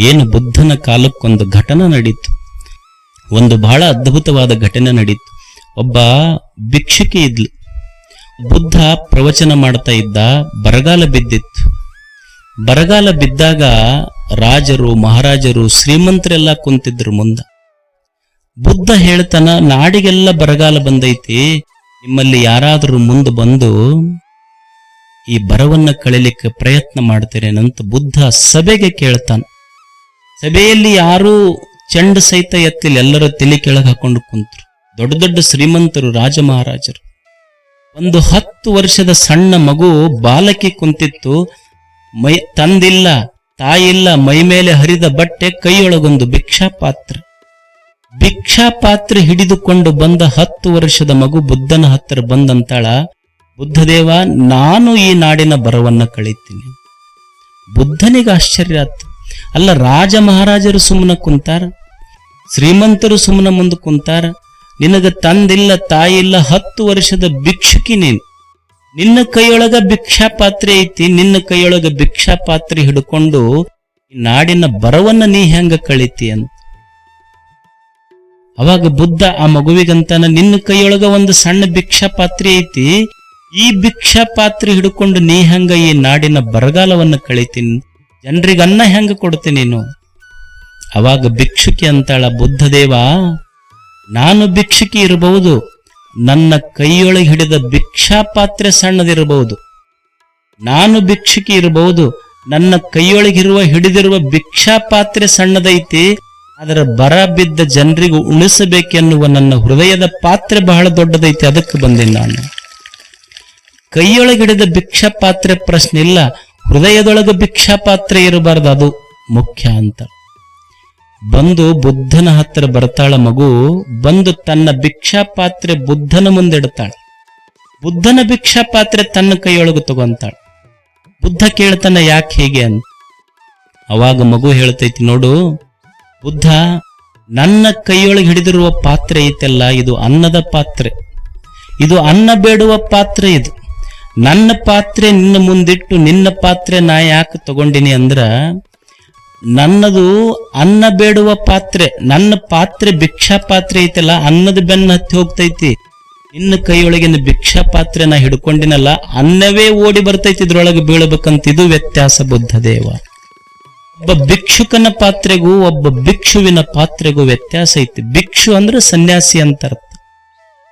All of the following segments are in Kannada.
ಏನು ಬುದ್ಧನ ಕಾಲಕ್ಕೊಂದು ಘಟನೆ ನಡೀತು. ಒಂದು ಬಹಳ ಅದ್ಭುತವಾದ ಘಟನೆ ನಡೀತು. ಒಬ್ಬ ಭಿಕ್ಷುಕಿ ಇದ್ಲು. ಬುದ್ಧ ಪ್ರವಚನ ಮಾಡ್ತಾ ಇದ್ದ, ಬರಗಾಲ ಬಿದ್ದಿತ್ತು. ಬರಗಾಲ ಬಿದ್ದಾಗ ರಾಜರು, ಮಹಾರಾಜರು, ಶ್ರೀಮಂತರೆಲ್ಲ ಕುಂತಿದ್ರು ಮುಂದ. ಬುದ್ಧ ಹೇಳ್ತಾನ, ನಾಡಿಗೆಲ್ಲ ಬರಗಾಲ ಬಂದೈತಿ. ನಿಮ್ಮಲ್ಲಿ ಯಾರಾದರೂ ಮುಂದೆ ಬಂದು ಈ ಬರವನ್ನ ಕಳಿಲಿಕ್ಕೆ ಪ್ರಯತ್ನ ಮಾಡ್ತೀರೇನಂತ ಬುದ್ಧ ಸಭೆಗೆ ಕೇಳ್ತಾನ. ಸಭೆಯಲ್ಲಿ ಯಾರೂ ಚೆಂಡ ಸಹಿತ ಎತ್ತಿಲ್ಲ. ಎಲ್ಲರ ತಲೆ ಕೆಳಗೆ ಹಾಕೊಂಡು ಕುಂತರು. ದೊಡ್ಡ ದೊಡ್ಡ ಶ್ರೀಮಂತರು, ರಾಜ ಮಹಾರಾಜರು. ಒಂದು ಹತ್ತು ವರ್ಷದ ಸಣ್ಣ ಮಗು ಬಾಲಕಿ ಕುಂತಿತ್ತು. ಮೈ ತಂದಿಲ್ಲ, ತಾಯಿಲ್ಲ, ಮೈ ಮೇಲೆ ಹರಿದ ಬಟ್ಟೆ, ಕೈಯೊಳಗೊಂದು ಭಿಕ್ಷಾ ಪಾತ್ರ ಭಿಕ್ಷಾ ಪಾತ್ರ ಹಿಡಿದುಕೊಂಡು ಬಂದ ಹತ್ತು ವರ್ಷದ ಮಗು ಬುದ್ಧನ ಹತ್ತಿರ ಬಂದಂತಾಳ, ಬುದ್ಧದೇವ, ನಾನು ಈ ನಾಡಿನ ಬರವನ್ನ ಕಳೀತೀನಿ. ಬುದ್ಧನಿಗೆ ಆಶ್ಚರ್ಯ ಆತು. ಅಲ್ಲ ರಾಜ ಮಹಾರಾಜರು ಸುಮ್ಮನೆ ಕುಂತಾರ, ಶ್ರೀಮಂತರು ಸುಮ್ಮನೆ ಮುಂದೆ ಕುಂತಾರ, ನಿನಗ ತಂದಿಲ್ಲ ತಾಯಿಲ್ಲ ಹತ್ತು ವರ್ಷದ ಭಿಕ್ಷುಕಿ ನೀನು. ನಿನ್ನ ಕೈಯೊಳಗ ಭಿಕ್ಷಾ ಪಾತ್ರೆ ಐತಿ, ನಿನ್ನ ಕೈಯೊಳಗ ಭಿಕ್ಷಾ ಪಾತ್ರೆ ಹಿಡ್ಕೊಂಡು ನಾಡಿನ ಬರವನ್ನ ನೀ ಹೆಂಗ ಕಳಿತಿ ಅಂತ. ಅವಾಗ ಬುದ್ಧ ಆ ಮಗುವಿಗಂತಾನ, ನಿನ್ನ ಕೈಯೊಳಗ ಒಂದು ಸಣ್ಣ ಭಿಕ್ಷಾ ಪಾತ್ರೆ ಐತಿ, ಈ ಭಿಕ್ಷಾ ಪಾತ್ರೆ ಹಿಡ್ಕೊಂಡು ನೀ ಹೆಂಗ ಈ ನಾಡಿನ ಬರಗಾಲವನ್ನ ಕಳಿತೀನಿ ಜನರಿಗೆ ಅನ್ನ ಹೆಂಗ ಕೊಡ್ತೀನಿ ನೀನು? ಅವಾಗ ಭಿಕ್ಷುಕಿ ಅಂತಾಳ ಬುದ್ಧದೇವ, ನಾನು ಭಿಕ್ಷುಕಿ ಇರಬಹುದು, ನನ್ನ ಕೈಯೊಳಗೆ ಹಿಡಿದ ಭಿಕ್ಷಾ ಪಾತ್ರೆ ಸಣ್ಣದಿರಬಹುದು. ನಾನು ಭಿಕ್ಷುಕಿ ಇರಬಹುದು, ನನ್ನ ಕೈಯೊಳಗಿರುವ ಹಿಡಿದಿರುವ ಭಿಕ್ಷಾ ಪಾತ್ರೆ ಸಣ್ಣದೈತಿ, ಅದರ ಬರ ಬಿದ್ದ ಜನರಿಗೂ ಉಳಿಸಬೇಕೆನ್ನುವ ನನ್ನ ಹೃದಯದ ಪಾತ್ರೆ ಬಹಳ ದೊಡ್ಡದೈತಿ, ಅದಕ್ಕೆ ಬಂದೆ ನಾನು. ಕೈಯೊಳಗೆ ಹಿಡಿದ ಭಿಕ್ಷಾ ಪಾತ್ರೆ ಪ್ರಶ್ನೆ ಇಲ್ಲ ಹೃದಯದೊಳಗೆ ಭಿಕ್ಷಾಪಾತ್ರೆ ಇರಬಾರದು, ಅದು ಮುಖ್ಯ ಅಂತ. ಬಂದು ಬುದ್ಧನ ಹತ್ತಿರ ಬರ್ತಾಳ ಮಗು, ಬಂದು ತನ್ನ ಭಿಕ್ಷಾಪಾತ್ರೆ ಬುದ್ಧನ ಮುಂದಿಡ್ತಾಳ ಬುದ್ಧನ ಭಿಕ್ಷಾಪಾತ್ರೆ ತನ್ನ ಕೈಯೊಳಗೆ ತಗೊಂತಾಳ. ಬುದ್ಧ ಕೇಳ್ತಾನ, ಯಾಕೆ ಹೇಗೆ ಅಂತ. ಅವಾಗ ಮಗು ಹೇಳ್ತೈತಿ, ನೋಡು, ಬುದ್ಧ, ನನ್ನ ಕೈಯೊಳಗೆ ಹಿಡಿದಿರುವ ಪಾತ್ರೆ ಐತೆಲ್ಲ, ಇದು ಅನ್ನದ ಪಾತ್ರೆ. ಇದು ಅನ್ನ ಬೇಡುವ ಪಾತ್ರೆ ಇದು. ನನ್ನ ಪಾತ್ರೆ ನಿನ್ನ ಮುಂದಿಟ್ಟು ನಿನ್ನ ಪಾತ್ರೆ ನಾ ಯಾಕೆ ತಗೊಂಡಿನಿ ಅಂದ್ರ, ನನ್ನದು ಅನ್ನ ಬೇಡುವ ಪಾತ್ರೆ, ನನ್ನ ಪಾತ್ರೆ ಭಿಕ್ಷಾ ಪಾತ್ರೆ ಐತಲ್ಲ, ಅನ್ನದ ಬೆನ್ನ ಹತ್ತಿ ಹೋಗ್ತೈತಿ. ನಿನ್ನ ಕೈಯೊಳಗಿನ ಭಿಕ್ಷಾ ಪಾತ್ರೆ ನಾ ಹಿಡ್ಕೊಂಡಿನಲ್ಲ, ಅನ್ನವೇ ಓಡಿ ಬರ್ತೈತಿ, ಇದ್ರೊಳಗೆ ಬೀಳಬೇಕಂತ ಇದು ವ್ಯತ್ಯಾಸ ಬುದ್ಧ ದೇವ. ಒಬ್ಬ ಭಿಕ್ಷುಕನ ಪಾತ್ರೆಗೂ, ಒಬ್ಬ ಭಿಕ್ಷುವಿನ ಪಾತ್ರೆಗೂ ವ್ಯತ್ಯಾಸ ಐತಿ. ಭಿಕ್ಷು ಅಂದ್ರೆ ಸನ್ಯಾಸಿ ಅಂತ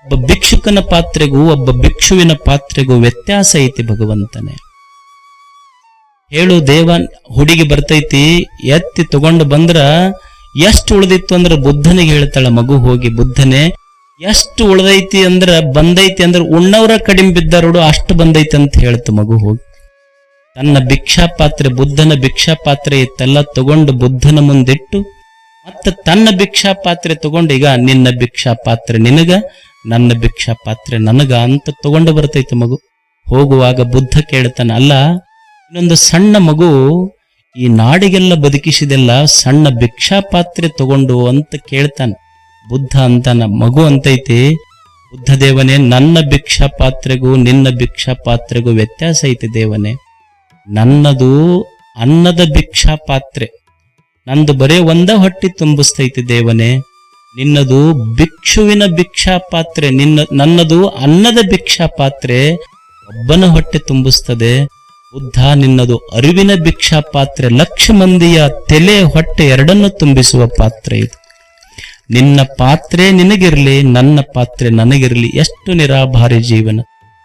ಒಬ್ಬ ಭಿಕ್ಷುಕನ ಪಾತ್ರೆಗೂ ಒಬ್ಬ ಭಿಕ್ಷುವಿನ ಪಾತ್ರೆಗೂ ವ್ಯತ್ಯಾಸ ಐತಿ ಭಗವಂತನೇ. ಹೇಳು ದೇವ ಹುಡುಗಿ ಬರ್ತೈತಿ, ಎತ್ತಿ ತಗೊಂಡು ಬಂದ್ರ ಎಷ್ಟು ಉಳ್ದಿತ್ತು ಅಂದ್ರ ಬುದ್ಧನಿಗೆ ಹೇಳ್ತಾಳ, ಮಗು ಹೋಗಿ, ಬುದ್ಧನೇ, ಎಷ್ಟು ಉಳ್ದೈತಿ ಅಂದ್ರ ಬಂದೈತಿ ಅಂದ್ರ ಉಣ್ಣವ್ರ ಕಡಿಮೆ ಬಿದ್ದಾರೋಡು ಅಷ್ಟು ಬಂದೈತಿ ಅಂತ ಹೇಳ್ತು ಮಗು ಹೋಗಿ. ತನ್ನ ಭಿಕ್ಷಾ ಪಾತ್ರೆ, ಬುದ್ಧನ ಭಿಕ್ಷಾ ಪಾತ್ರೆ ಇತ್ತೆಲ್ಲ ತಗೊಂಡು ಬುದ್ಧನ ಮುಂದಿಟ್ಟು, ಮತ್ತೆ ತನ್ನ ಭಿಕ್ಷಾ ಪಾತ್ರೆ ತಗೊಂಡು ಈಗ ನಿನ್ನ ಭಿಕ್ಷಾ ಪಾತ್ರೆ ನಿನಗ ನನ್ನ ಭಿಕ್ಷಾ ಪಾತ್ರೆ ನನಗ ಅಂತ ತಗೊಂಡು ಬರ್ತೈತೆ ಮಗು. ಹೋಗುವಾಗ ಬುದ್ಧ ಕೇಳ್ತಾನ, ಅಲ್ಲ, ಇನ್ನೊಂದು ಸಣ್ಣ ಮಗು ಈ ನಾಡಿಗೆಲ್ಲ ಬದುಕಿಸಿದೆಲ್ಲ ಸಣ್ಣ ಭಿಕ್ಷಾ ಪಾತ್ರೆ ತಗೊಂಡು ಅಂತ ಕೇಳ್ತಾನೆ. ಬುದ್ಧ ಅಂತಾನ, ಮಗು ಅಂತೈತಿ, ಬುದ್ಧ ದೇವನೇ, ನನ್ನ ಭಿಕ್ಷಾ ಪಾತ್ರೆಗೂ ನಿನ್ನ ಭಿಕ್ಷಾ ಪಾತ್ರೆಗೂ ವ್ಯತ್ಯಾಸ ಐತೆ ದೇವನೇ. ನನ್ನದು ಅನ್ನದ ಭಿಕ್ಷಾ ಪಾತ್ರೆ. ನಂದು ಬರೇ ಒಂದ ಹೊಟ್ಟಿ ತುಂಬಿಸ್ತೈತಿ ದೇವನೇ. ನಿನ್ನದು ಭಿಕ್ಷುವಿನ ಭಿಕ್ಷಾ ಪಾತ್ರೆ, ನಿನ್ನ, ನನ್ನದು ಅನ್ನದ ಭಿಕ್ಷಾ ಪಾತ್ರೆ ಒಬ್ಬನ ಹೊಟ್ಟೆ ತುಂಬಿಸ್ತದೆ. ಬುದ್ಧ, ನಿನ್ನದು ಅರಿವಿನ ಭಿಕ್ಷಾ ಪಾತ್ರೆ, ಲಕ್ಷ ಮಂದಿಯ ತೆಲೆ, ಹೊಟ್ಟೆ ಎರಡನ್ನು ತುಂಬಿಸುವ ಪಾತ್ರೆ ಇದು. ನಿನ್ನ ಪಾತ್ರೆ ನಿನಗಿರಲಿ, ನನ್ನ ಪಾತ್ರೆ ನನಗಿರಲಿ, ಎಷ್ಟು ನಿರಾಭಾರಿ ಜೀವನ.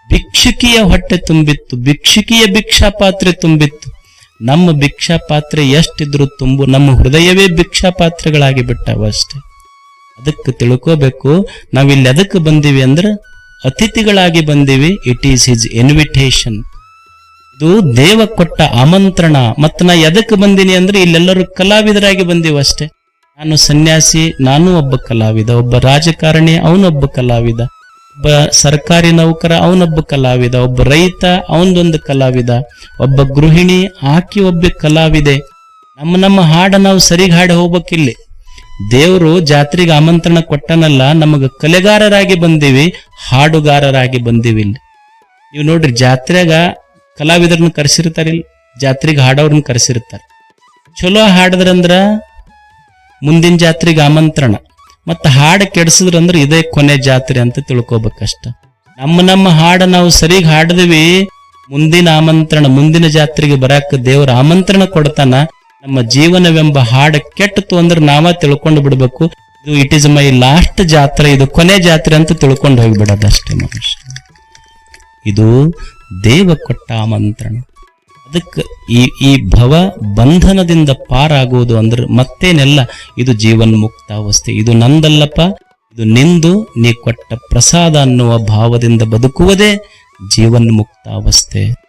ಭಿಕ್ಷುಕಿಯ ಹೊಟ್ಟೆ ತುಂಬಿತ್ತು, ಭಿಕ್ಷುಕಿಯ ಭಿಕ್ಷಾ ಪಾತ್ರೆ ತುಂಬಿತ್ತು. ನಮ್ಮ ಭಿಕ್ಷಾ ಪಾತ್ರೆ ಎಷ್ಟಿದ್ರೂ ತುಂಬು, ನಮ್ಮ ಹೃದಯವೇ ಭಿಕ್ಷಾ ಪಾತ್ರೆಗಳಾಗಿ ಬಿಟ್ಟವು ಅಷ್ಟೇ. ಅದಕ್ಕೆ ತಿಳ್ಕೋಬೇಕು. ನಾವಿಲ್ಲಿ ಅದಕ್ಕೆ ಬಂದಿವಿ ಅಂದ್ರೆ ಅತಿಥಿಗಳಾಗಿ ಬಂದಿವಿ. ಇಟ್ ಈಸ್ ಹಿಸ್ ಇನ್ವಿಟೇಷನ್ ಇದು ದೇವ ಕೊಟ್ಟ ಆಮಂತ್ರಣ. ಮತ್ತು ನಾ ಎದಕ್ಕೆ ಬಂದೀನಿ ಅಂದ್ರೆ ಇಲ್ಲೆಲ್ಲರೂ ಕಲಾವಿದರಾಗಿ ಬಂದೀವಿ ಅಷ್ಟೇ. ನಾನು ಸನ್ಯಾಸಿ, ನಾನು ಒಬ್ಬ ಕಲಾವಿದ. ಒಬ್ಬ ರಾಜಕಾರಣಿ ಅವನೊಬ್ಬ ಕಲಾವಿದ. ಒಬ್ಬ ಸರ್ಕಾರಿ ನೌಕರ ಅವನೊಬ್ಬ ಕಲಾವಿದ. ಒಬ್ಬ ರೈತ ಅವನದೊಂದು ಕಲಾವಿದ. ಒಬ್ಬ ಗೃಹಿಣಿ, ಆಕಿ ಒಬ್ಬ ಕಲಾವಿದೆ. ನಮ್ಮ ನಮ್ಮ ಹಾಡ ನಾವು ಸರಿಗೆ ಹಾಡಿ ಹೋಗ್ಬೇಕಿಲ್ಲಿ. ದೇವರು ಜಾತ್ರೆಗೆ ಆಮಂತ್ರಣ ಕೊಟ್ಟನಲ್ಲ, ನಮಗ ಕಲೆಗಾರರಾಗಿ ಬಂದಿವಿ, ಹಾಡುಗಾರರಾಗಿ ಬಂದಿವಿ ಇಲ್ಲಿ. ನೀವು ನೋಡ್ರಿ, ಜಾತ್ರೆಗ ಕಲಾವಿದರನ್ನ ಕರೆಸಿರ್ತಾರಿಲ್ಲ ಜಾತ್ರೆಗೆ ಹಾಡೋರನ್ನ ಕರೆಸಿರ್ತಾರೆ. ಚಲೋ ಹಾಡಿದ್ರಂದ್ರ ಮುಂದಿನ ಜಾತ್ರೆಗೆ ಆಮಂತ್ರಣ. ಮತ್ತು ಹಾಡು ಕೆಡಿಸಿದ್ರಂದ್ರೆ ಇದೇ ಕೊನೆ ಜಾತ್ರೆ ಅಂತ ತಿಳ್ಕೊಬೇಕಷ್ಟ. ನಮ್ಮ ನಮ್ಮ ಹಾಡು ನಾವು ಸರಿಗ್ ಹಾಡಿದ್ವಿ, ಮುಂದಿನ ಆಮಂತ್ರಣ, ಮುಂದಿನ ಜಾತ್ರೆಗೆ ಬರಕ್ಕೆ ದೇವರ ಆಮಂತ್ರಣ ಕೊಡ್ತಾನ ನಮ್ಮ ಜೀವನವೆಂಬ ಹಾಡು ಕೆಟ್ಟತು ಅಂದ್ರೆ ನಾವ ತಿಳ್ಕೊಂಡು ಬಿಡ್ಬೇಕು. ಇದು ಇಟ್ ಇಸ್ ಮೈ ಲಾಸ್ಟ್ ಜಾತ್ರೆ, ಇದು ಕೊನೆ ಜಾತ್ರೆ ಅಂತ ತಿಳ್ಕೊಂಡು ಹೋಗ್ಬಿಡೋದಷ್ಟೇ ಮನುಷ್ಯ. ಇದು ದೇವ ಕೊಟ್ಟ ಆಮಂತ್ರಣ. ಅದಕ್ಕೆ ಈ ಈ ಭವ ಬಂಧನದಿಂದ ಪಾರಾಗುವುದು ಅಂದ್ರೆ ಮತ್ತೇನೆಲ್ಲ? ಇದು ಜೀವನ್ ಜೀವನ್ಮುಕ್ತಾವಸ್ಥೆ ಇದು ನಂದಲ್ಲಪ್ಪ. ಇದು ನಿಂದು, ನೀ ಕೊಟ್ಟ ಪ್ರಸಾದ ಅನ್ನುವ ಭಾವದಿಂದ ಬದುಕುವುದೇ ಜೀವನ್ಮುಕ್ತಾವಸ್ಥೆ